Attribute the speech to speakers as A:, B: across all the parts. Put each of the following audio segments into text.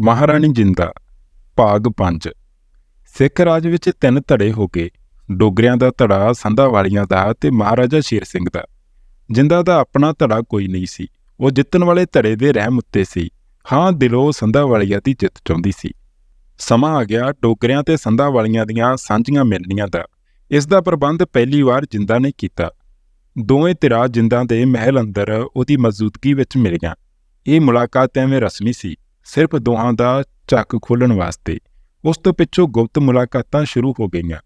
A: ਮਹਾਰਾਣੀ ਜਿੰਦਾ, ਭਾਗ 5 ਸਿੱਖ ਰਾਜ ਵਿੱਚ ਤਿੰਨ ਧੜੇ ਹੋ ਗਏ ਡੋਗਰਿਆਂ ਦਾ ਧੜਾ, ਸੰਧਾ ਵਾਲੀਆਂ ਦਾ ਤੇ ਮਹਾਰਾਜਾ ਸ਼ੇਰ ਸਿੰਘ ਦਾ। ਜਿੰਦਾ ਦਾ ਆਪਣਾ ਧੜਾ ਕੋਈ ਨਹੀਂ ਸੀ, ਉਹ ਜਿੱਤਣ ਵਾਲੇ ਧੜੇ ਦੇ ਰਹਿਮ ਉੱਤੇ ਸੀ, ਹਾਂ ਦਿਲੋਂ ਸੰਧਾ ਵਾਲੀਆਂ ਦੀ ਜਿੱਤ ਚਾਹੁੰਦੀ ਸੀ। ਸਮਾਂ ਆ ਗਿਆ ਡੋਗਰਿਆਂ ਤੇ ਸੰਧਾ ਵਾਲੀਆਂ ਦੀਆਂ ਸਾਂਝੀਆਂ ਮਿਲਣੀਆਂ ਦਾ। ਇਸ ਦਾ ਪ੍ਰਬੰਧ ਪਹਿਲੀ ਵਾਰ ਜਿੰਦਾ ਨੇ ਕੀਤਾ। ਦੋਵੇਂ ਧਿਰਾਂ ਜਿੰਦਾਂ ਦੇ ਮਹਿਲ ਅੰਦਰ ਉਹਦੀ ਮੌਜੂਦਗੀ ਵਿੱਚ ਮਿਲੀਆਂ। ਇਹ ਮੁਲਾਕਾਤ ਐਵੇਂ ਰਸਮੀ ਸੀ। ਸਿਰਫ ਦੋਹਾਂ ਦਾ ਚੱਕ ਖੋਲਣ ਵਾਸਤੇ। ਉਸ ਤੋਂ ਪਿੱਛੋਂ ਗੁਪਤ ਮੁਲਾਕਾਤਾਂ ਸ਼ੁਰੂ ਹੋ ਗਈਆਂ।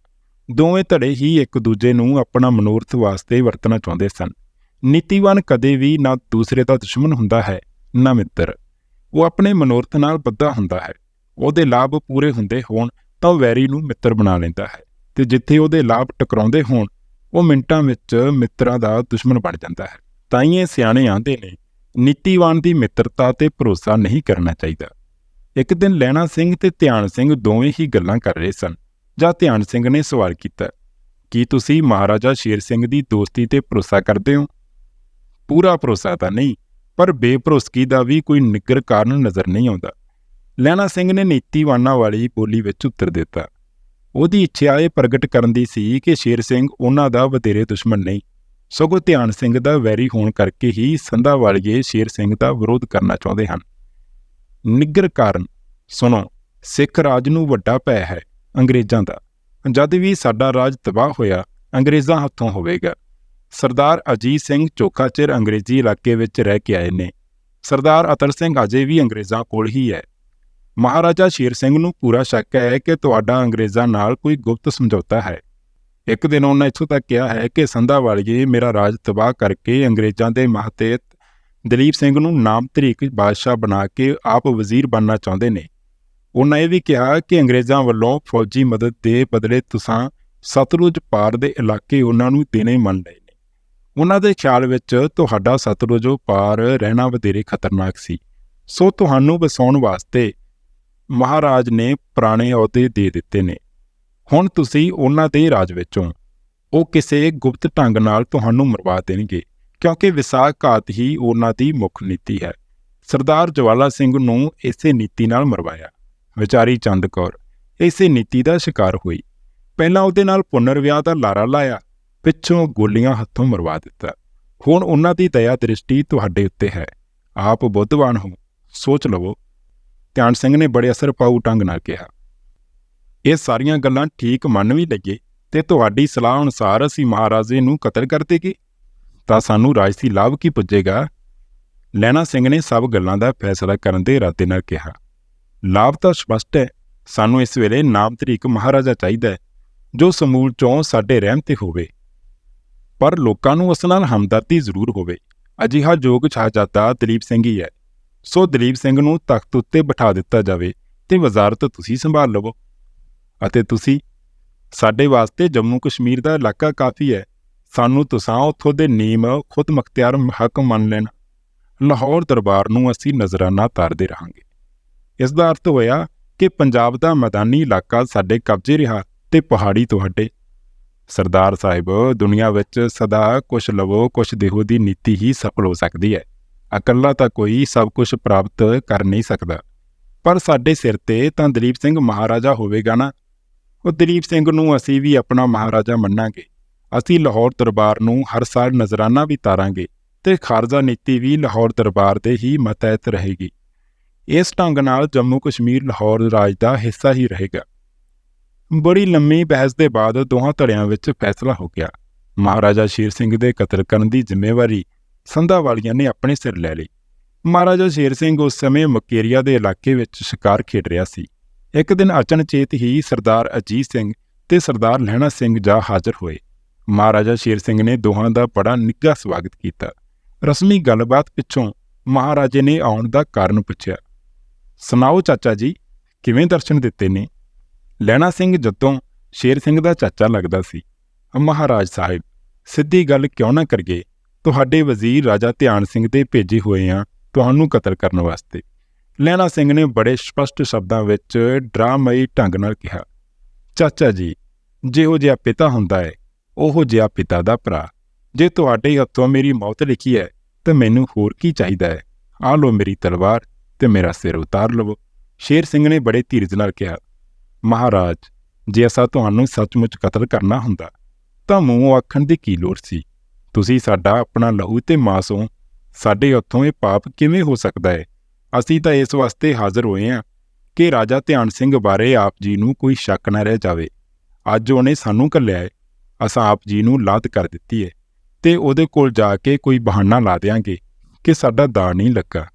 A: ਦੋਵੇਂ ਧੜੇ ਹੀ ਇੱਕ ਦੂਜੇ ਨੂੰ ਆਪਣਾ ਮਨੋਰਥ ਵਾਸਤੇ ਵਰਤਣਾ ਚਾਹੁੰਦੇ ਸਨ। ਨੀਤੀਵਾਨ ਕਦੇ ਵੀ ਨਾ ਦੂਸਰੇ ਦਾ ਦੁਸ਼ਮਣ ਹੁੰਦਾ ਹੈ, ਨਾ ਮਿੱਤਰ। ਉਹ ਆਪਣੇ ਮਨੋਰਥ ਨਾਲ ਬੱਧਾ ਹੁੰਦਾ ਹੈ। ਉਹਦੇ ਲਾਭ ਪੂਰੇ ਹੁੰਦੇ ਹੋਣ ਤਾਂ ਉਹ ਵੈਰੀ ਨੂੰ ਮਿੱਤਰ ਬਣਾ ਲੈਂਦਾ ਹੈ ਤੇ ਜਿੱਥੇ ਉਹਦੇ ਲਾਭ ਟਕਰਾਉਂਦੇ ਹੋਣ, ਉਹ ਮਿੰਟਾਂ ਵਿੱਚ ਮਿੱਤਰਾਂ ਦਾ ਦੁਸ਼ਮਣ ਬਣ ਜਾਂਦਾ ਹੈ। ਤਾਂ ਹੀ ਇਹ ਸਿਆਣੇ ਆਂਦੇ ਨੇ ਨੀਤੀਵਾਨ ਦੀ ਮਿੱਤਰਤਾ ਤੇ ਭਰੋਸਾ ਨਹੀਂ ਕਰਨਾ ਚਾਹੀਦਾ। ਇੱਕ ਦਿਨ ਲੈਣਾ ਸਿੰਘ ਤੇ ਧਿਆਨ ਸਿੰਘ ਦੋਵੇਂ ਹੀ ਗੱਲਾਂ ਕਰ ਰਹੇ ਸਨ, ਜਾਂ ਧਿਆਨ ਸਿੰਘ ਨੇ ਸਵਾਲ ਕੀਤਾ, ਕੀ ਤੁਸੀਂ ਮਹਾਰਾਜਾ ਸ਼ੇਰ ਸਿੰਘ ਦੀ ਦੋਸਤੀ ਤੇ ਭਰੋਸਾ ਕਰਦੇ ਹੋ? ਪੂਰਾ ਭਰੋਸਾ ਤਾਂ ਨਹੀਂ, ਪਰ ਬੇਭਰੋਸਗੀ ਦਾ ਵੀ ਕੋਈ ਨਿੱਗਰ ਕਾਰਨ ਨਜ਼ਰ ਨਹੀਂ ਆਉਂਦਾ। ਲੈਣਾ ਸਿੰਘ ਨੇ ਨੀਤੀਵਾਨਾਂ ਵਾਲੀ ਬੋਲੀ ਵਿੱਚ ਉੱਤਰ ਦਿੱਤਾ, ਉਹਦੀ ਇੱਛਾ ਇਹ ਪ੍ਰਗਟ ਕਰਨ ਦੀ ਸੀ ਕਿ ਸ਼ੇਰ ਸਿੰਘ ਉਹਨਾਂ ਦਾ ਵਧੇਰੇ ਦੁਸ਼ਮਣ ਨਹੀਂ। ਸਗੋਂ ਧਿਆਨ ਸਿੰਘ ਦਾ ਵੈਰੀ ਹੋਣ ਕਰਕੇ ਹੀ ਸੰਧਾ ਵਾਲੀਏ ਸ਼ੇਰ ਸਿੰਘ ਦਾ ਵਿਰੋਧ ਕਰਨਾ ਚਾਹੁੰਦੇ ਹਨ। ਨਿੱਗਰ ਕਾਰਨ, ਸੁਣੋ, ਸਿੱਖ ਰਾਜ ਨੂੰ ਵੱਡਾ ਭੈ ਹੈ ਅੰਗਰੇਜ਼ਾਂ ਦਾ। ਜਦ ਵੀ ਸਾਡਾ ਰਾਜ ਤਬਾਹ ਹੋਇਆ, ਅੰਗਰੇਜ਼ਾਂ ਹੱਥੋਂ ਹੋਵੇਗਾ। ਸਰਦਾਰ ਅਜੀਤ ਸਿੰਘ ਚੋਖਾ ਚਿਰ ਅੰਗਰੇਜ਼ੀ ਇਲਾਕੇ ਵਿੱਚ ਰਹਿ ਕੇ ਆਏ ਨੇ। ਸਰਦਾਰ ਅਤਰ ਸਿੰਘ ਅਜੇ ਵੀ ਅੰਗਰੇਜ਼ਾਂ ਕੋਲ ਹੀ ਹੈ। ਮਹਾਰਾਜਾ ਸ਼ੇਰ ਸਿੰਘ ਨੂੰ ਪੂਰਾ ਸ਼ੱਕ ਹੈ ਕਿ ਤੁਹਾਡਾ ਅੰਗਰੇਜ਼ਾਂ ਨਾਲ ਕੋਈ ਗੁਪਤ ਸਮਝੌਤਾ ਹੈ। ਇੱਕ ਦਿਨ ਉਹਨਾਂ ਇੱਥੋਂ ਤੱਕ ਕਿਹਾ ਹੈ ਕਿ ਸੰਧਾ ਵਾਲੀਏ ਮੇਰਾ ਰਾਜ ਤਬਾਹ ਕਰਕੇ ਅੰਗਰੇਜ਼ਾਂ ਦੇ ਮਹਤੇਤ ਦਲੀਪ ਸਿੰਘ ਨੂੰ ਨਾਮ ਤਰੀਕ ਬਾਦਸ਼ਾਹ ਬਣਾ ਕੇ ਆਪ ਵਜ਼ੀਰ ਬਣਨਾ ਚਾਹੁੰਦੇ ਨੇ। ਉਹਨਾਂ ਇਹ ਵੀ ਕਿਹਾ ਕਿ ਅੰਗਰੇਜ਼ਾਂ ਵੱਲੋਂ ਫੌਜੀ ਮਦਦ ਦੇ ਬਦਲੇ ਤੁਸਾਂ ਸਤਲੁਜ ਪਾਰ ਦੇ ਇਲਾਕੇ ਉਹਨਾਂ ਨੂੰ ਦੇਣੇ ਮੰਨ ਲਏ ਨੇ। ਉਹਨਾਂ ਦੇ ਖਿਆਲ ਵਿੱਚ ਤੁਹਾਡਾ ਸਤਲੁਜ ਪਾਰ ਰਹਿਣਾ ਵਧੇਰੇ ਖਤਰਨਾਕ ਸੀ। ਸੋ ਤੁਹਾਨੂੰ ਵਸਾਉਣ ਵਾਸਤੇ ਮਹਾਰਾਜ ਨੇ ਪੁਰਾਣੇ ਅਹੁਦੇ ਦੇ ਦਿੱਤੇ ਨੇ। ਹੁਣ ਤੁਸੀਂ ਉਹਨਾਂ ਦੇ ਰਾਜ ਵਿੱਚੋਂ ਉਹ ਕਿਸੇ ਗੁਪਤ ਢੰਗ ਨਾਲ ਤੁਹਾਨੂੰ ਮਰਵਾ ਦੇਣਗੇ, ਕਿਉਂਕਿ ਵਿਸਾਖਾਤ ਹੀ ਉਹਨਾਂ ਦੀ ਮੁੱਖ ਨੀਤੀ ਹੈ। ਸਰਦਾਰ ਜਵਾਲਾ ਸਿੰਘ ਨੂੰ ਇਸੇ ਨੀਤੀ ਨਾਲ ਮਰਵਾਇਆ। ਵਿਚਾਰੀ ਚੰਦ ਕੌਰ ਇਸੇ ਨੀਤੀ ਦਾ ਸ਼ਿਕਾਰ ਹੋਈ। ਪਹਿਲਾਂ ਉਹਦੇ ਨਾਲ ਪੁਨਰ ਵਿਆਹ ਦਾ ਲਾਰਾ ਲਾਇਆ, ਪਿੱਛੋਂ ਗੋਲੀਆਂ ਹੱਥੋਂ ਮਰਵਾ ਦਿੱਤਾ। ਹੁਣ ਉਹਨਾਂ ਦੀ ਦਇਆ ਦ੍ਰਿਸ਼ਟੀ ਤੁਹਾਡੇ ਉੱਤੇ ਹੈ। ਆਪ ਬੁੱਧਵਾਨ ਹੋ, ਸੋਚ ਲਵੋ। ਧਿਆਨ ਸਿੰਘ ਨੇ ਬੜੇ ਅਸਰ ਪਾਉ ਢੰਗ ਨਾਲ ਕਿਹਾ। ਇਹ ਸਾਰੀਆਂ ਗੱਲਾਂ ਠੀਕ ਮੰਨ ਵੀ ਲੱਗੇ ਤੇ ਤੁਹਾਡੀ ਸਲਾਹ ਅਨੁਸਾਰ ਅਸੀਂ ਮਹਾਰਾਜੇ ਨੂੰ ਕਤਲ ਕਰ ਦੇਗੇ। ਤਾਂ ਸਾਨੂੰ ਰਾਜਸੀ ਲਾਭ ਕੀ ਪੁੱਜੇਗਾ? ਲੈਣਾ ਸਿੰਘ ਨੇ ਸਭ ਗੱਲਾਂ ਦਾ ਫੈਸਲਾ ਕਰਨ ਦੇ ਇਰਾਦੇ ਨਾਲ ਕਿਹਾ। ਲਾਭ ਤਾਂ ਸਪਸ਼ਟ ਹੈ, ਸਾਨੂੰ ਇਸ ਵੇਲੇ ਨਾਮ ਤਰੀਕ ਮਹਾਰਾਜਾ ਚਾਹੀਦਾ ਹੈ, ਜੋ ਸਮੂਲ ਚੋਂ ਸਾਡੇ ਰਹਿਮ ਤੇ ਹੋਵੇ। ਪਰ ਲੋਕਾਂ ਨੂੰ ਉਸ ਨਾਲ ਹਮਦਰਦੀ ਜ਼ਰੂਰ ਹੋਵੇ। ਅਜਿਹਾ ਜੋਗ ਸ਼ਾਹਜ਼ਾਦਾ ਦਲੀਪ ਸਿੰਘ ਹੀ ਹੈ। ਸੋ ਦਲੀਪ ਸਿੰਘ ਨੂੰ ਤਖਤ ਉੱਤੇ ਬਿਠਾ ਦਿੱਤਾ ਜਾਵੇ ਤੇ ਵਜ਼ਾਰਤ ਤੁਸੀਂ ਸੰਭਾਲ ਲਵੋ। ਅਤੇ ਤੁਸੀਂ, ਸਾਡੇ ਵਾਸਤੇ ਜੰਮੂ ਕਸ਼ਮੀਰ ਦਾ ਇਲਾਕਾ ਕਾਫੀ ਹੈ। ਸਾਨੂੰ ਤੁਸਾਂ ਉੱਥੋਂ ਦੇ ਨੀਮ ਖੁਦ ਮਖਤਿਆਰ ਹੱਕ ਮੰਨ ਲੈਣ। ਲਾਹੌਰ ਦਰਬਾਰ ਨੂੰ ਅਸੀਂ ਨਜ਼ਰਾਨਾ ਤਾਰਦੇ ਰਹਾਂਗੇ। ਇਸ ਦਾ ਅਰਥ ਹੋਇਆ ਕਿ ਪੰਜਾਬ ਦਾ ਮੈਦਾਨੀ ਇਲਾਕਾ ਸਾਡੇ ਕਬਜ਼ੇ ਰਿਹਾ ਤੇ ਪਹਾੜੀ ਤੁਹਾਡੇ। ਸਰਦਾਰ ਸਾਹਿਬ, ਦੁਨੀਆ ਵਿੱਚ ਸਦਾ ਕੁਛ ਲਵੋ, ਕੁਛ ਦੇਹੋ ਦੀ ਨੀਤੀ ਹੀ ਸਫਲ ਹੋ ਸਕਦੀ ਹੈ। ਇਕੱਲਾ ਤਾਂ ਕੋਈ ਸਭ ਕੁਝ ਪ੍ਰਾਪਤ ਕਰ ਨਹੀਂ ਸਕਦਾ। ਪਰ ਸਾਡੇ ਸਿਰ ਤੇ ਤਾਂ ਦਲੀਪ ਸਿੰਘ ਮਹਾਰਾਜਾ ਹੋਵੇਗਾ ਨਾ। ਉਹ ਦਲੀਪ ਸਿੰਘ ਨੂੰ ਅਸੀਂ ਵੀ ਆਪਣਾ ਮਹਾਰਾਜਾ ਮੰਨਾਂਗੇ। ਅਸੀਂ ਲਾਹੌਰ ਦਰਬਾਰ ਨੂੰ ਹਰ ਸਾਲ ਨਜ਼ਰਾਨਾ ਵੀ ਤਾਰਾਂਗੇ ਤੇ ਖਾਰਜ਼ਾ ਨੀਤੀ ਵੀ ਲਾਹੌਰ ਦਰਬਾਰ ਦੇ ਹੀ ਮਤਹਿਤ ਰਹੇਗੀ। ਇਸ ਢੰਗ ਨਾਲ ਜੰਮੂ ਕਸ਼ਮੀਰ ਲਾਹੌਰ ਰਾਜ ਦਾ ਹਿੱਸਾ ਹੀ ਰਹੇਗਾ। ਬੜੀ ਲੰਮੀ ਬਹਿਸ ਦੇ ਬਾਅਦ ਦੋਹਾਂ ਧੜਿਆਂ ਵਿੱਚ ਫੈਸਲਾ ਹੋ ਗਿਆ। ਮਹਾਰਾਜਾ ਸ਼ੇਰ ਸਿੰਘ ਦੇ ਕਤਲ ਕਰਨ ਦੀ ਜ਼ਿੰਮੇਵਾਰੀ ਸੰਧਾ ਵਾਲੀਆਂ ਨੇ ਆਪਣੇ ਸਿਰ ਲੈ ਲਈ। ਮਹਾਰਾਜਾ ਸ਼ੇਰ ਸਿੰਘ ਉਸ ਸਮੇਂ ਮਕੇਰੀਆ ਦੇ ਇਲਾਕੇ ਵਿੱਚ ਸ਼ਿਕਾਰ ਖੇਡ ਰਿਹਾ ਸੀ। ਇੱਕ ਦਿਨ ਅਚਨਚੇਤ ਹੀ ਸਰਦਾਰ ਅਜੀਤ ਸਿੰਘ ਤੇ ਸਰਦਾਰ ਲਹਿਣਾ ਸਿੰਘ ਜਾ ਹਾਜ਼ਰ ਹੋਏ। ਮਹਾਰਾਜਾ ਸ਼ੇਰ ਸਿੰਘ ਨੇ ਦੋਹਾਂ ਦਾ ਬੜਾ ਨਿੱਘਾ ਸਵਾਗਤ ਕੀਤਾ। ਰਸਮੀ ਗੱਲਬਾਤ ਪਿੱਛੋਂ ਮਹਾਰਾਜੇ ਨੇ ਆਉਣ ਦਾ ਕਾਰਨ ਪੁੱਛਿਆ, ਸੁਣਾਓ ਚਾਚਾ ਜੀ, ਕਿਵੇਂ ਦਰਸ਼ਨ ਦਿੱਤੇ ਨੇ? ਲੈਣਾ ਸਿੰਘ ਜਦੋਂ ਸ਼ੇਰ ਸਿੰਘ ਦਾ ਚਾਚਾ ਲੱਗਦਾ ਸੀ, ਮਹਾਰਾਜ ਸਾਹਿਬ, ਸਿੱਧੀ ਗੱਲ ਕਿਉਂ ਨਾ ਕਰੀਏ? ਤੁਹਾਡੇ ਵਜ਼ੀਰ ਰਾਜਾ ਧਿਆਨ ਸਿੰਘ ਦੇ ਭੇਜੇ ਹੋਏ ਆ, ਤੁਹਾਨੂੰ ਕਤਲ ਕਰਨ ਵਾਸਤੇ। ਲੈਣਾ ਸਿੰਘ ਨੇ ਬੜੇ ਸਪਸ਼ਟ ਸ਼ਬਦਾਂ ਵਿੱਚ ਡਰਾਮਈ ਢੰਗ ਨਾਲ ਕਿਹਾ, ਚਾਚਾ ਜੀ, ਜਿਹੋ ਜਿਹਾ ਪਿਤਾ ਹੁੰਦਾ ਹੈ ਉਹੋ ਜਿਹਾ ਪਿਤਾ ਦਾ ਭਰਾ। ਜੇ ਤੁਹਾਡੇ ਹੱਥੋਂ ਮੇਰੀ ਮੌਤ ਲਿਖੀ ਹੈ ਤਾਂ ਮੈਨੂੰ ਹੋਰ ਕੀ ਚਾਹੀਦਾ ਹੈ ਆ ਲਓ ਮੇਰੀ ਤਲਵਾਰ ਤੇ ਮੇਰਾ ਸਿਰ ਉਤਾਰ ਲਵੋ। ਸ਼ੇਰ ਸਿੰਘ ਨੇ ਬੜੇ ਧੀਰਜ ਨਾਲ ਕਿਹਾ, ਮਹਾਰਾਜ, ਜੇ ਅਸਾਂ ਤੁਹਾਨੂੰ ਸੱਚਮੁੱਚ ਕਤਲ ਕਰਨਾ ਹੁੰਦਾ, ਤਾਂ ਮੂੰਹ ਆਖਣ ਦੀ ਕੀ ਲੋੜ ਸੀ? ਤੁਸੀਂ ਸਾਡਾ ਆਪਣਾ ਲਹੂ ਤੇ ਮਾਸੋਂ ਸਾਡੇ ਹੱਥੋਂ ਇਹ ਪਾਪ ਕਿਵੇਂ ਹੋ ਸਕਦਾ ਹੈ ਅਸੀਂ ਤਾਂ ਇਸ ਵਾਸਤੇ ਹਾਜ਼ਰ ਹੋਏ ਹਾਂ ਕਿ ਰਾਜਾ ਧਿਆਨ ਸਿੰਘ ਬਾਰੇ ਆਪ ਜੀ ਨੂੰ ਕੋਈ ਸ਼ੱਕ ਨਾ ਰਹਿ ਜਾਵੇ। ਅੱਜ ਉਹਨੇ ਸਾਨੂੰ ਘੱਲਿਆ ਹੈ। ਅਸਾਂ ਆਪ ਜੀ ਨੂੰ ਲਾਤ ਕਰ ਦਿੱਤੀ ਹੈ ਤੇ ਉਹਦੇ ਕੋਲ ਜਾ ਕੇ ਕੋਈ ਬਹਾਨਾ ਲਾ ਦੇਾਂਗੇ ਕਿ ਸਾਡਾ ਦਾ ਨਹੀਂ ਲੱਗਾ।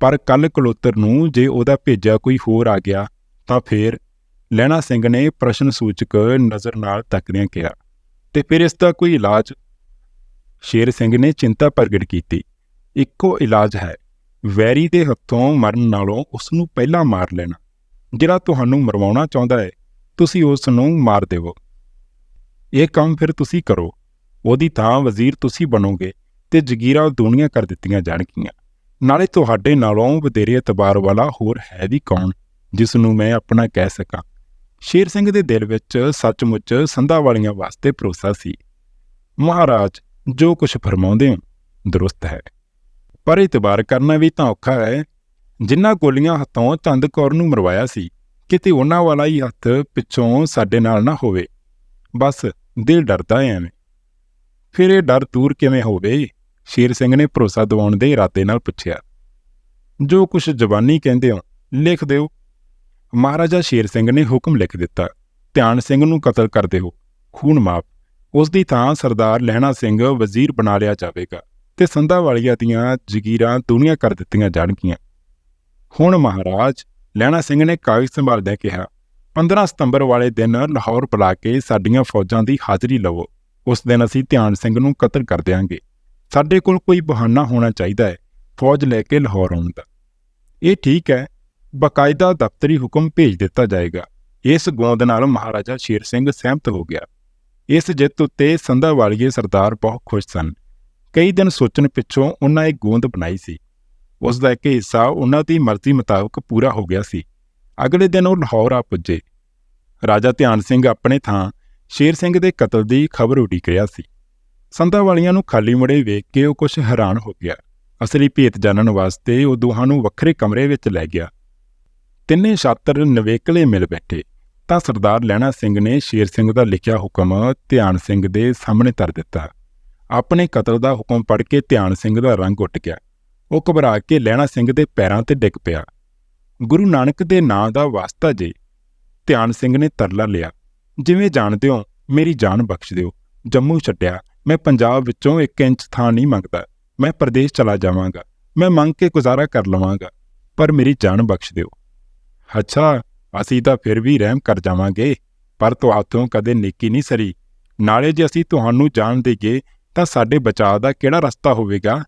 A: ਪਰ ਕੱਲ ਕਲੋਤਰ ਨੂੰ ਜੇ ਉਹਦਾ ਭੇਜਿਆ ਕੋਈ ਹੋਰ ਆ ਗਿਆ ਤਾਂ ਫੇਰ ਲੈਣਾ ਸਿੰਘ ਨੇ ਪ੍ਰਸ਼ਨ ਸੂਚਕ ਨਜ਼ਰ ਨਾਲ ਤੱਕਦਿਆਂ ਕਿਹਾ ਤੇ ਫਿਰ ਇਸ ਦਾ ਕੋਈ ਇਲਾਜ? ਸ਼ੇਰ ਸਿੰਘ ਨੇ ਚਿੰਤਾ ਪ੍ਰਗਟ ਕੀਤੀ। ਇੱਕੋ ਇਲਾਜ ਹੈ। ਵੈਰੀ ਦੇ ਹੱਥੋਂ ਮਰਨ ਨਾਲੋਂ ਉਸ ਨੂੰ ਪਹਿਲਾਂ ਮਾਰ ਲੈਣਾ, ਜਿਹੜਾ ਤੁਹਾਨੂੰ ਮਰਵਾਉਣਾ ਚਾਹੁੰਦਾ ਹੈ, ਤੁਸੀਂ ਉਸ ਨੂੰ ਮਾਰ ਦੇਵੋ। ਇਹ ਕੰਮ ਫਿਰ ਤੁਸੀਂ ਕਰੋ। ਉਹਦੀ ਥਾਂ ਵਜ਼ੀਰ ਤੁਸੀਂ ਬਣੋਗੇ ਤੇ ਜ਼ਗੀਰਾਂ ਦੂਣੀਆਂ ਕਰ ਦਿੱਤੀਆਂ ਜਾਣਗੀਆਂ। ਨਾਲੇ ਤੁਹਾਡੇ ਨਾਲੋਂ ਵਧੇਰੇ ਇਤਬਾਰ ਵਾਲਾ ਹੋਰ ਹੈ ਵੀ ਕੌਣ, ਜਿਸ ਨੂੰ ਮੈਂ ਆਪਣਾ ਕਹਿ ਸਕਾਂ। ਸ਼ੇਰ ਸਿੰਘ ਦੇ ਦਿਲ ਵਿੱਚ ਸੱਚਮੁੱਚ ਸੰਧਾ ਵਾਲੀਆਂ ਵਾਸਤੇ ਭਰੋਸਾ ਸੀ। ਮਹਾਰਾਜ, ਜੋ ਕੁਝ ਫਰਮਾਉਂਦੇ ਹੋ, ਦਰੁਸਤ ਹੈ। ਪਰ ਇਤਬਾਰ ਕਰਨਾ ਵੀ ਤਾਂ ਔਖਾ ਹੈ। ਜਿਨ੍ਹਾਂ ਗੋਲੀਆਂ ਹੱਥੋਂ ਚੰਦ ਕੌਰ ਨੂੰ ਮਰਵਾਇਆ ਸੀ, ਕਿਤੇ ਉਹਨਾਂ ਵਾਲਾ ਹੀ ਹੱਥ ਪਿੱਛੋਂ ਸਾਡੇ ਨਾਲ ਨਾ ਹੋਵੇ। ਬਸ ਦਿਲ ਡਰਦਾ ਹੈ ਐਵੇਂ ਫਿਰ ਇਹ ਡਰ ਦੂਰ ਕਿਵੇਂ ਹੋਵੇ? ਸ਼ੇਰ ਸਿੰਘ ਨੇ ਭਰੋਸਾ ਦਿਵਾਉਣ ਦੇ ਇਰਾਦੇ ਨਾਲ ਪੁੱਛਿਆ। ਜੋ ਕੁਝ ਜ਼ਬਾਨੀ ਕਹਿੰਦੇ ਹੋ, ਲਿਖ ਦਿਓ। ਮਹਾਰਾਜਾ ਸ਼ੇਰ ਸਿੰਘ ਨੇ ਹੁਕਮ ਲਿਖ ਦਿੱਤਾ। ਧਿਆਨ ਸਿੰਘ ਨੂੰ ਕਤਲ ਕਰ ਦਿਓ। ਖੂਨ ਮਾਫ। ਉਸ ਦੀ ਥਾਂ ਸਰਦਾਰ ਲਹਿਣਾ ਸਿੰਘ ਵਜ਼ੀਰ ਬਣਾ ਲਿਆ ਜਾਵੇਗਾ। ਤੇ ਸੰਧਾ ਵਾਲੀਆਂ ਦੀਆਂ ਜ਼ਗੀਰਾਂ ਦੁਨੀਆ ਕਰ ਦਿੱਤੀਆਂ ਜਾਣਗੀਆਂ। ਹੁਣ ਮਹਾਰਾਜ ਲਹਿਣਾ ਸਿੰਘ ਨੇ ਕਾਗਜ਼ ਸੰਭਾਲਦਿਆਂ ਕਿਹਾ 15 ਸਤੰਬਰ ਵਾਲੇ ਦਿਨ ਲਾਹੌਰ ਬੁਲਾ ਕੇ ਸਾਡੀਆਂ ਫੌਜਾਂ ਦੀ ਹਾਜ਼ਰੀ ਲਵੋ। ਉਸ ਦਿਨ ਅਸੀਂ ਧਿਆਨ ਸਿੰਘ ਨੂੰ ਕਤਲ ਕਰ ਦਿਆਂਗੇ। ਸਾਡੇ ਕੋਲ ਕੋਈ ਬਹਾਨਾ ਹੋਣਾ ਚਾਹੀਦਾ ਹੈ ਫੌਜ ਲੈ ਕੇ ਲਾਹੌਰ ਆਉਣ ਦਾ। ਇਹ ਠੀਕ ਹੈ, ਬਕਾਇਦਾ ਦਫ਼ਤਰੀ ਹੁਕਮ ਭੇਜ ਦਿੱਤਾ ਜਾਏਗਾ। ਇਸ ਗੋਂਦ ਨਾਲ ਮਹਾਰਾਜਾ ਸ਼ੇਰ ਸਿੰਘ ਸਹਿਮਤ ਹੋ ਗਿਆ। ਇਸ ਜਿੱਤ ਉੱਤੇ ਸੰਧਾ ਵਾਲੀਏ ਸਰਦਾਰ ਬਹੁਤ ਖੁਸ਼ ਸਨ। ਕਈ ਦਿਨ ਸੋਚਣ ਪਿੱਛੋਂ ਉਹਨਾਂ ਇੱਕ ਗੋਂਦ ਬਣਾਈ ਸੀ। ਉਸ ਦਾ ਇੱਕ ਹਿੱਸਾ ਉਹਨਾਂ ਦੀ ਮਰਜ਼ੀ ਮੁਤਾਬਕ ਪੂਰਾ ਹੋ ਗਿਆ ਸੀ। ਅਗਲੇ ਦਿਨ ਉਹ ਲਾਹੌਰ ਆ ਪੁੱਜੇ। ਰਾਜਾ ਧਿਆਨ ਸਿੰਘ ਆਪਣੇ ਥਾਂ ਸ਼ੇਰ ਸਿੰਘ ਦੇ ਕਤਲ ਦੀ ਖਬਰ ਉਡੀਕ ਰਿਹਾ ਸੀ। ਸੰਧਾ ਵਾਲੀਆਂ ਨੂੰ ਖਾਲੀ ਮੁੜੇ ਵੇਖ ਕੇ ਉਹ ਕੁਝ ਹੈਰਾਨ ਹੋ ਗਿਆ। ਅਸਲੀ ਭੇਤ ਜਾਣਨ ਵਾਸਤੇ ਉਹ ਦੋਹਾਂ ਨੂੰ ਵੱਖਰੇ ਕਮਰੇ ਵਿੱਚ ਲੈ ਗਿਆ। ਤਿੰਨੇ ਛਾਤਰ ਨਵੇਕਲੇ ਮਿਲ ਬੈਠੇ। ਤਾਂ ਸਰਦਾਰ ਲੈਣਾ ਸਿੰਘ ਨੇ ਸ਼ੇਰ ਸਿੰਘ ਦਾ ਲਿਖਿਆ ਹੁਕਮ ਧਿਆਨ ਸਿੰਘ ਦੇ ਸਾਹਮਣੇ ਧਰ ਦਿੱਤਾ। ਆਪਣੇ ਕਤਲ ਦਾ ਹੁਕਮ ਪੜ੍ਹ ਕੇ ਧਿਆਨ ਸਿੰਘ ਦਾ ਰੰਗ ਉੱਟ ਗਿਆ। ਉਹ ਘਬਰਾ ਕੇ ਲੈਣਾ ਸਿੰਘ ਦੇ ਪੈਰਾਂ ਤੇ ਡਿੱਗ ਪਿਆ। ਗੁਰੂ ਨਾਨਕ ਦੇ ਨਾਂ ਦਾ ਵਾਸਤਾ ਜੇ, ਧਿਆਨ ਸਿੰਘ ਨੇ ਤਰਲਾ ਲਿਆ। ਜਿਵੇਂ ਜਾਣਦੇ ਹੋ, ਮੇਰੀ ਜਾਨ ਬਖਸ਼ ਦਿਓ। ਜੰਮੂ ਛੱਡਿਆ, ਮੈਂ ਪੰਜਾਬ ਵਿੱਚੋਂ 1 ਇੰਚ ਥਾਂ ਨਹੀਂ ਮੰਗਦਾ। ਮੈਂ ਪ੍ਰਦੇਸ਼ ਚਲਾ ਜਾਵਾਂਗਾ। ਮੈਂ ਮੰਗ ਕੇ ਗੁਜ਼ਾਰਾ ਕਰ ਲਵਾਂਗਾ, ਪਰ ਮੇਰੀ ਜਾਨ ਬਖਸ਼ ਦਿਓ। ਅੱਛਾ, ਅਸੀਂ ਤਾਂ ਫਿਰ ਵੀ ਰਹਿਮ ਕਰ ਜਾਵਾਂਗੇ, ਪਰ ਤੁਹਾਤੋਂ ਕਦੇ ਨੇਕੀ ਨਹੀਂ ਸਰੀ। ਨਾਲੇ ਜੇ ਅਸੀਂ ਤੁਹਾਨੂੰ ਜਾਣ ਦੇਈਏ ਤਾਂ ਸਾਡੇ ਬਚਾਅ ਦਾ ਕਿਹੜਾ ਰਸਤਾ ਹੋਵੇਗਾ?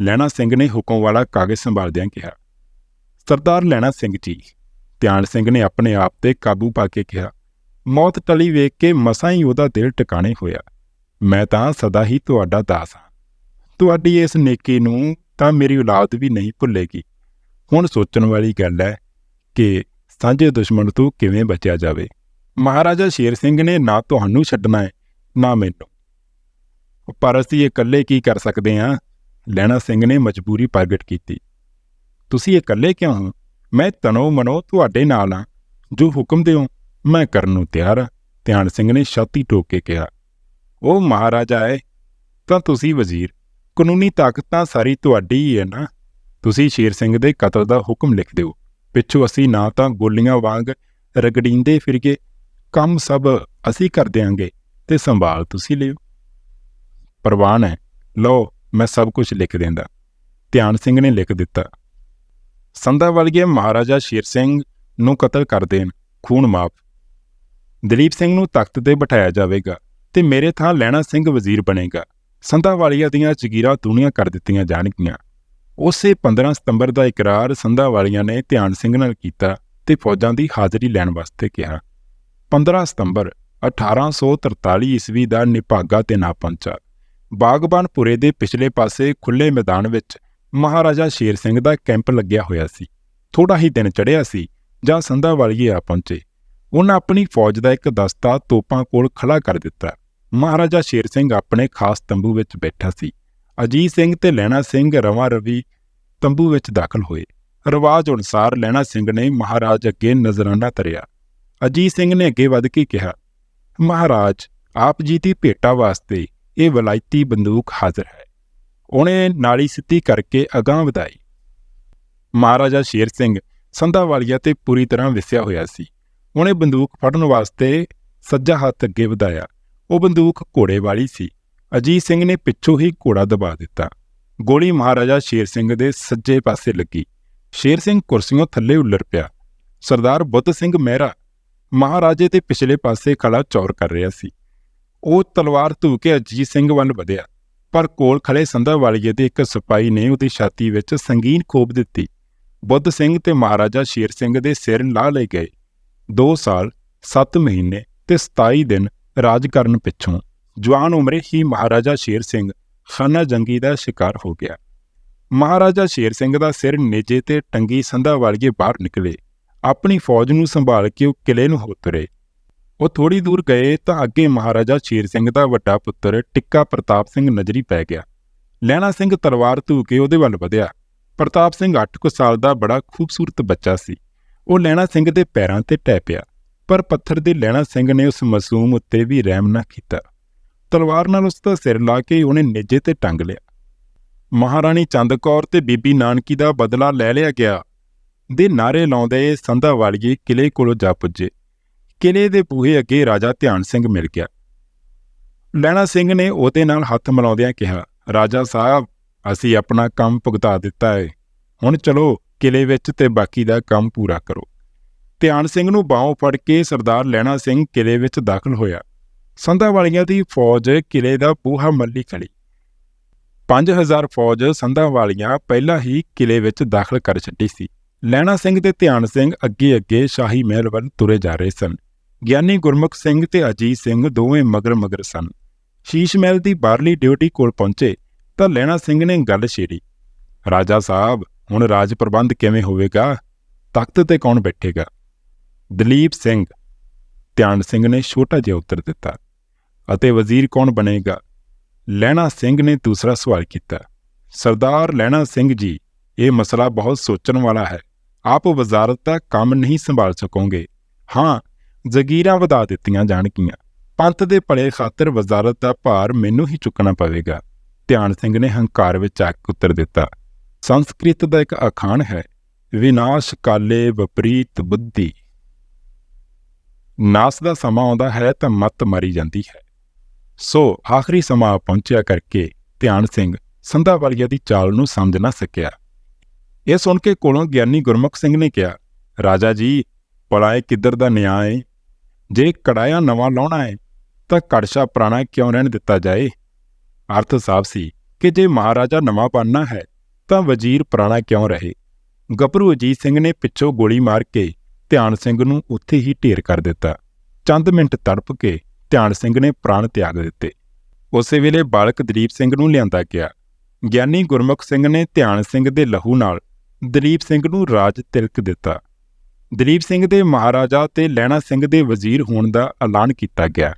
A: ਲੈਣਾ ਸਿੰਘ ਨੇ ਹੁਕਮ ਵਾਲਾ ਕਾਗਜ਼ ਸੰਭਾਲਦਿਆਂ ਕਿਹਾ। ਸਰਦਾਰ ਲੈਣਾ ਸਿੰਘ ਜੀ, ਧਿਆਨ ਸਿੰਘ ਨੇ ਆਪਣੇ ਆਪ ਤੇ ਕਾਬੂ ਪਾ ਕੇ ਕਿਹਾ, ਮੌਤ ਟਲੀ ਵੇਖ ਕੇ ਮਸਾਂ ਹੀ ਉਹਦਾ ਦਿਲ ਟਿਕਾਣੇ ਹੋਇਆ। ਮੈਂ ਤਾਂ ਸਦਾ ਹੀ ਤੁਹਾਡਾ ਦਾਸ ਹਾਂ। ਤੁਹਾਡੀ ਇਸ ਨੇਕੀ ਨੂੰ ਤਾਂ ਮੇਰੀ ਔਲਾਦ ਵੀ ਨਹੀਂ ਭੁੱਲੇਗੀ। ਹੁਣ ਸੋਚਣ ਵਾਲੀ ਗੱਲ ਹੈ ਕਿ ਸਾਂਝੇ ਦੁਸ਼ਮਣ ਤੋਂ ਕਿਵੇਂ ਬਚਿਆ ਜਾਵੇ। ਮਹਾਰਾਜਾ ਸ਼ੇਰ ਸਿੰਘ ਨੇ ਨਾ ਤੁਹਾਨੂੰ ਛੱਡਣਾ ਹੈ, ਨਾ ਮੈਨੂੰ। ਪਰ ਅਸੀਂ ਇਕੱਲੇ ਕੀ ਕਰ ਸਕਦੇ ਹਾਂ? ਲੈਣਾ ਸਿੰਘ ਨੇ ਮਜਬੂਰੀ ਪ੍ਰਗਟ ਕੀਤੀ। ਤੁਸੀਂ ਇਕੱਲੇ ਕਿਉਂ ਹੋ? ਮੈਂ ਤਨੋ ਮਨੋ ਤੁਹਾਡੇ ਨਾਲ ਹਾਂ। ਜੋ ਹੁਕਮ ਦਿਓ, ਮੈਂ ਕਰਨ ਨੂੰ ਤਿਆਰ ਹਾਂ, ਧਿਆਨ ਸਿੰਘ ਨੇ ਛਾਤੀ ਟੋਕ ਕੇ ਕਿਹਾ। ਉਹ ਮਹਾਰਾਜਾ ਹੈ ਤਾਂ ਤੁਸੀਂ ਵਜ਼ੀਰ, ਕਾਨੂੰਨੀ ਤਾਕਤ ਤਾਂ ਸਾਰੀ ਤੁਹਾਡੀ ਹੀ ਹੈ ਨਾ? ਤੁਸੀਂ ਸ਼ੇਰ ਸਿੰਘ ਦੇ ਕਤਲ ਦਾ ਹੁਕਮ ਲਿਖ ਦਿਓ। ਪਿੱਛੋਂ ਅਸੀਂ ਨਾ ਤਾਂ ਗੋਲੀਆਂ ਵਾਂਗ ਰਗੜੀਂਦੇ ਫਿਰਗੇ, ਕੰਮ ਸਭ ਅਸੀਂ ਕਰ ਦਿਆਂਗੇ, ਤੇ ਸੰਭਾਲ ਤੁਸੀਂ ਲਿਓ। ਪ੍ਰਵਾਨ ਹੈ। ਲਓ, ਮੈਂ ਸਭ ਕੁਝ ਲਿਖ ਦਿੰਦਾ। ਧਿਆਨ ਸਿੰਘ ਨੇ ਲਿਖ ਦਿੱਤਾ। ਸੰਧਾ ਵਲਗੇ ਮਹਾਰਾਜਾ ਸ਼ੇਰ ਸਿੰਘ ਨੂੰ ਕਤਲ ਕਰ ਦੇਣ, ਖੂਨ ਮਾਫ। ਦਲੀਪ ਸਿੰਘ ਨੂੰ ਤਖਤ ਤੇ ਬਿਠਾਇਆ ਜਾਵੇਗਾ ਤੇ ਮੇਰੇ ਥਾਂ ਲੈਣਾ ਸਿੰਘ ਵਜ਼ੀਰ ਬਣੇਗਾ। ਸੰਧਾ ਵਾਲੀਆਂ ਦੀਆਂ ਜ਼ਗੀਰਾਂ ਦੁਨੀਆ ਕਰ ਦਿੱਤੀਆਂ ਜਾਣਗੀਆਂ। ਉਸੇ 15 ਸਤੰਬਰ ਦਾ ਇਕਰਾਰ ਸੰਧਾ ਵਾਲੀਆਂ ਨੇ ਧਿਆਨ ਸਿੰਘ ਨਾਲ ਕੀਤਾ ਤੇ ਫੌਜਾਂ ਦੀ ਹਾਜ਼ਰੀ ਲੈਣ ਵਾਸਤੇ ਕਿਹਾ। 15 ਸਤੰਬਰ 1843 ਈਸਵੀ ਦਾ ਨਿਭਾਗਾ ਤੇ ਨਾ ਪਹੁੰਚਾ। ਬਾਗਬਾਨਪੁਰੇ ਦੇ ਪਿਛਲੇ ਪਾਸੇ ਖੁੱਲੇ ਮੈਦਾਨ ਵਿੱਚ ਮਹਾਰਾਜਾ ਸ਼ੇਰ ਸਿੰਘ ਦਾ ਕੈਂਪ ਲੱਗਿਆ ਹੋਇਆ ਸੀ। ਥੋੜਾ ਹੀ ਦਿਨ ਚੜਿਆ ਸੀ ਜਾਂ ਸੰਧਾ ਵਾਲੀਏ ਆ ਪਹੁੰਚੇ। ਉਹਨਾਂ ਆਪਣੀ ਫੌਜ ਦਾ ਇੱਕ ਦਸਤਾ ਤੋਪਾਂ ਕੋਲ ਖੜਾ ਕਰ ਦਿੱਤਾ। ਮਹਾਰਾਜਾ ਸ਼ੇਰ ਸਿੰਘ ਆਪਣੇ ਖਾਸ ਤੰਬੂ ਵਿੱਚ ਬੈਠਾ ਸੀ। ਅਜੀਤ ਸਿੰਘ ਤੇ ਲੈਣਾ ਸਿੰਘ ਰਵਾਂ ਰਵੀ ਤੰਬੂ ਵਿੱਚ ਦਾਖਲ ਹੋਏ। ਰਿਵਾਜ ਅਨੁਸਾਰ ਲੈਣਾ ਸਿੰਘ ਨੇ ਮਹਾਰਾਜ ਅੱਗੇ ਨਜ਼ਰਾਨਾ ਤਰਿਆ ਅਜੀਤ ਸਿੰਘ ਨੇ ਅੱਗੇ ਵੱਧ ਕੇ ਕਿਹਾ, ਮਹਾਰਾਜ, ਆਪ ਜੀ ਦੀ ਭੇਟਾ ਵਾਸਤੇ ਇਹ ਵਲਾਇਤੀ ਬੰਦੂਕ ਹਾਜ਼ਰ ਹੈ। ਉਹਨੇ ਨਾਲੀ ਸਿੱਧੀ ਕਰਕੇ ਅਗਾਂਹ ਵਧਾਈ। ਮਹਾਰਾਜਾ ਸ਼ੇਰ ਸਿੰਘ ਸੰਧਾਵਾਲੀਆ ਤੇ ਪੂਰੀ ਤਰ੍ਹਾਂ ਵਿਸਿਆ ਹੋਇਆ ਸੀ। ਉਹਨੇ ਬੰਦੂਕ ਫੜਨ ਵਾਸਤੇ ਸੱਜਾ ਹੱਥ ਅੱਗੇ ਵਧਾਇਆ। ਉਹ ਬੰਦੂਕ ਘੋੜੇ ਵਾਲੀ ਸੀ। ਅਜੀਤ ਸਿੰਘ ਨੇ ਪਿੱਛੋਂ ਹੀ ਘੋੜਾ ਦਬਾ ਦਿੱਤਾ। ਗੋਲੀ ਮਹਾਰਾਜਾ ਸ਼ੇਰ ਸਿੰਘ ਦੇ ਸੱਜੇ ਪਾਸੇ ਲੱਗੀ। ਸ਼ੇਰ ਸਿੰਘ ਕੁਰਸੀੋਂ ਥੱਲੇ ਉੱਲਰ ਪਿਆ। ਸਰਦਾਰ ਬੁੱਧ ਸਿੰਘ ਮਹਿਰਾ ਮਹਾਰਾਜੇ 'ਤੇ ਪਿਛਲੇ ਪਾਸੇ ਖੜਾ ਚੌਰ ਕਰ ਰਿਹਾ ਸੀ। ਉਹ ਤਲਵਾਰ ਧੂ ਕੇ ਅਜੀਤ ਸਿੰਘ ਵੱਲ ਵਧਿਆ, ਪਰ ਕੋਲ ਖੜੇ ਸੰਧਾਵਾਲੀਏ ਦੇ ਇੱਕ ਸਿਪਾਹੀ ਨੇ ਉਹਦੀ ਛਾਤੀ ਵਿੱਚ ਸੰਗੀਨ ਖੋਬ ਦਿੱਤੀ। ਬੁੱਧ ਸਿੰਘ ਤੇ ਮਹਾਰਾਜਾ ਸ਼ੇਰ ਸਿੰਘ ਦੇ ਸਿਰ ਲਾ ਲਏ ਗਏ। 2 ਸਾਲ 7 ਮਹੀਨੇ ਤੇ 27 ਦਿਨ ਰਾਜ ਕਰਨ ਪਿੱਛੋਂ ਜਵਾਨ ਉਮਰੇ ਹੀ ਮਹਾਰਾਜਾ ਸ਼ੇਰ ਸਿੰਘ ਖਾਨਾ ਜੰਗੀ ਦਾ ਸ਼ਿਕਾਰ ਹੋ ਗਿਆ। ਮਹਾਰਾਜਾ ਸ਼ੇਰ ਸਿੰਘ ਦਾ ਸਿਰ ਨੇਜੇ ਤੇ ਟੰਗੀ ਸੰਧਾਵਾਲੀਏ ਬਾਹਰ ਨਿਕਲੇ। ਆਪਣੀ ਫੌਜ ਨੂੰ ਸੰਭਾਲ ਕੇ ਉਹ ਕਿਲੇ ਨੂੰ ਹੋ ਤੁਰੇ। ਉਹ ਥੋੜੀ ਦੂਰ ਗਏ ਤਾਂ ਅੱਗੇ ਮਹਾਰਾਜਾ ਸ਼ੇਰ ਸਿੰਘ ਦਾ ਵੱਡਾ ਪੁੱਤਰ ਟਿੱਕਾ ਪ੍ਰਤਾਪ ਸਿੰਘ ਨਜ਼ਰੀ ਪੈ ਗਿਆ। ਲਹਿਣਾ ਸਿੰਘ ਤਲਵਾਰ ਧੂ ਕੇ ਉਹਦੇ ਵੱਲ ਵਧਿਆ। ਪ੍ਰਤਾਪ ਸਿੰਘ 8 ਕੁ ਸਾਲ ਦਾ ਬੜਾ ਖੂਬਸੂਰਤ ਬੱਚਾ ਸੀ। ਉਹ ਲਹਿਣਾ ਸਿੰਘ ਦੇ ਪੈਰਾਂ ਤੇ ਟੈ ਪਿਆ, ਪਰ ਪੱਥਰ ਦੇ ਲਹਿਣਾ ਸਿੰਘ ਨੇ ਉਸ ਮਾਸੂਮ ਉੱਤੇ ਵੀ ਰਹਿਮ ਨਾ ਕੀਤਾ। ਤਲਵਾਰ ਨਾਲ ਉਸ ਦਾ ਸਿਰ ਲਾ ਕੇ ਉਹਨੇ ਨੇਜੇ ਤੇ ਟੰਗ ਲਿਆ। ਮਹਾਰਾਣੀ ਚੰਦ ਕੌਰ ਤੇ ਬੀਬੀ ਨਾਨਕੀ ਦਾ ਬਦਲਾ ਲੈ ਲਿਆ ਗਿਆ। ਦੇ ਨਾਰੇ ਲਾਉਂਦੇ ਸੰਧਾ ਵਾਲੀਏ ਕਿਲੇ ਕੋਲੋਂ ਜਾ ਪੁੱਜੇ। ਕਿਲੇ ਦੇ ਬੂਹੇ ਅੱਗੇ ਰਾਜਾ ਧਿਆਨ ਸਿੰਘ ਮਿਲ ਗਿਆ। ਲੈਣਾ ਸਿੰਘ ਨੇ ਉਹਦੇ ਨਾਲ ਹੱਥ ਮਿਲਾਉਂਦਿਆਂ ਕਿਹਾ, ਰਾਜਾ ਸਾਹਿਬ, ਅਸੀਂ ਆਪਣਾ ਕੰਮ ਭੁਗਤਾ ਦਿੱਤਾ ਹੈ ਹੁਣ ਚਲੋ ਕਿਲੇ ਵਿੱਚ ਤੇ ਬਾਕੀ ਦਾ ਕੰਮ ਪੂਰਾ ਕਰੋ। ਧਿਆਨ ਸਿੰਘ ਨੂੰ ਬਾਹੋਂ ਫੜ ਕੇ ਸਰਦਾਰ ਲੈਣਾ ਸਿੰਘ ਕਿਲੇ ਵਿੱਚ ਦਾਖਲ ਹੋਇਆ। ਸੰਧਾ ਵਾਲੀਆਂ ਦੀ ਫੌਜ ਕਿਲੇ ਦਾ ਪੂਹਾ ਮੱਲੀ ਖੜੀ 5000 ਫੌਜ ਸੰਧਾ ਵਾਲੀਆਂ ਪਹਿਲਾਂ ਹੀ ਕਿਲੇ ਵਿੱਚ ਦਾਖਲ ਕਰ ਛੱਡੀ ਸੀ। ਲੈਣਾ ਸਿੰਘ ਤੇ ਧਿਆਨ ਸਿੰਘ ਅੱਗੇ ਅੱਗੇ ਸ਼ਾਹੀ ਮਹਿਲ ਵੱਲ ਤੁਰੇ ਜਾ ਰਹੇ ਸਨ। ਗਿਆਨੀ ਗੁਰਮੁਖ ਸਿੰਘ ਤੇ ਅਜੀਤ ਸਿੰਘ ਦੋਵੇਂ ਮਗਰ ਮਗਰ ਸਨ। ਸ਼ੀਸ਼ ਮਹਿਲ ਦੀ ਬਾਹਰਲੀ ਡਿਊਟੀ ਕੋਲ ਪਹੁੰਚੇ ਤਾਂ ਲੈਣਾ ਸਿੰਘ ਨੇ ਗੱਲ ਛੇੜੀ। ਰਾਜਾ ਸਾਹਿਬ, ਹੁਣ ਰਾਜ ਪ੍ਰਬੰਧ ਕਿਵੇਂ ਹੋਵੇਗਾ? ਤਖਤ ਤੇ ਕੌਣ ਬੈਠੇਗਾ? ਦਲੀਪ ਸਿੰਘ। ਧਿਆਨ ਸਿੰਘ ਨੇ ਛੋਟਾ ਜਿਹਾ ਉੱਤਰ ਦਿੱਤਾ। ਅਤੇ ਵਜ਼ੀਰ ਕੌਣ ਬਣੇਗਾ? ਲੈਣਾ ਸਿੰਘ ਨੇ ਦੂਸਰਾ ਸਵਾਲ ਕੀਤਾ। ਸਰਦਾਰ ਲੈਣਾ ਸਿੰਘ ਜੀ, ਇਹ ਮਸਲਾ ਬਹੁਤ ਸੋਚਣ ਵਾਲਾ ਹੈ। ਆਪ ਵਜ਼ਾਰਤ ਦਾ ਕੰਮ ਨਹੀਂ ਸੰਭਾਲ ਸਕੋਗੇ। ਹਾਂ ਜ਼ਗੀਰਾਂ ਵਧਾ ਦਿੱਤੀਆਂ ਜਾਣਗੀਆਂ। ਪੰਥ ਦੇ ਭਲੇ ਖਾਤਰ ਵਜ਼ਾਰਤ ਦਾ ਭਾਰ ਮੈਨੂੰ ਹੀ ਚੁੱਕਣਾ ਪਵੇਗਾ। ਧਿਆਨ ਸਿੰਘ ਨੇ ਹੰਕਾਰ ਵਿੱਚ ਆ ਕੇ ਉੱਤਰ ਦਿੱਤਾ। ਸੰਸਕ੍ਰਿਤ ਦਾ ਇੱਕ ਅਖਾਣ ਹੈ, ਵਿਨਾਸ਼ ਕਾਲੇ ਵਿਪਰੀਤ ਬੁੱਧੀ। ਨਾਸ ਦਾ ਸਮਾਂ ਆਉਂਦਾ ਹੈ ਤਾਂ ਮੱਤ ਮਾਰੀ ਜਾਂਦੀ ਹੈ। ਸੋ ਆਖਰੀ ਸਮਾਂ ਪਹੁੰਚਿਆ ਕਰਕੇ ਧਿਆਨ ਸਿੰਘ ਸੰਧਾ ਸੰਧਾਵਾਲੀਆ ਦੀ ਚਾਲ ਨੂੰ ਸਮਝ ਨਾ ਸਕਿਆ। ਇਹ ਸੁਣ ਕੇ ਕੋਲੋਂ ਗਿਆਨੀ ਗੁਰਮੁਖ ਸਿੰਘ ਨੇ ਕਿਹਾ, ਰਾਜਾ ਜੀ ਪਲਾਏ ਕਿੱਧਰ ਦਾ ਨਿਆਂ ਏ? ਜੇ ਕੜਾਇਆ ਨਵਾਂ ਲਾਉਣਾ ਹੈ, ਤਾਂ ਕੜਸ਼ਾ ਪੁਰਾਣਾ ਕਿਉਂ ਰਹਿਣ ਦਿੱਤਾ ਜਾਏ? ਅਰਥ ਸਾਫ਼ ਸੀ ਕਿ ਜੇ ਮਹਾਰਾਜਾ ਨਵਾਂ ਬਣਨਾ ਹੈ, ਤਾਂ ਵਜ਼ੀਰ ਪੁਰਾਣਾ ਕਿਉਂ ਰਹੇ? ਗੱਭਰੂ ਅਜੀਤ ਸਿੰਘ ਨੇ ਪਿੱਛੋਂ ਗੋਲੀ ਮਾਰ ਕੇ ਧਿਆਨ ਸਿੰਘ ਨੂੰ ਉੱਥੇ ਹੀ ਢੇਰ ਕਰ ਦਿੱਤਾ। ਚੰਦ ਮਿੰਟ ਤੜਪ ਕੇ ਧਿਆਨ ਸਿੰਘ ਨੇ ਪ੍ਰਾਣ ਤਿਆਗ ਦਿੱਤੇ। ਉਸੇ ਵੇਲੇ ਬਾਲਕ ਦਲੀਪ ਸਿੰਘ ਨੂੰ ਲਿਆਂਦਾ ਗਿਆ। ਗਿਆਨੀ ਗੁਰਮੁਖ ਸਿੰਘ ਨੇ ਧਿਆਨ ਸਿੰਘ ਦੇ ਲਹੂ ਨਾਲ ਦਲੀਪ ਸਿੰਘ ਨੂੰ ਰਾਜ ਤਿਲਕ ਦਿੱਤਾ। ਦਲੀਪ ਸਿੰਘ ਦੇ ਮਹਾਰਾਜਾ ਤੇ ਲੈਣਾ ਸਿੰਘ ਦੇ ਵਜ਼ੀਰ ਹੋਣ ਦਾ ਐਲਾਨ ਕੀਤਾ ਗਿਆ।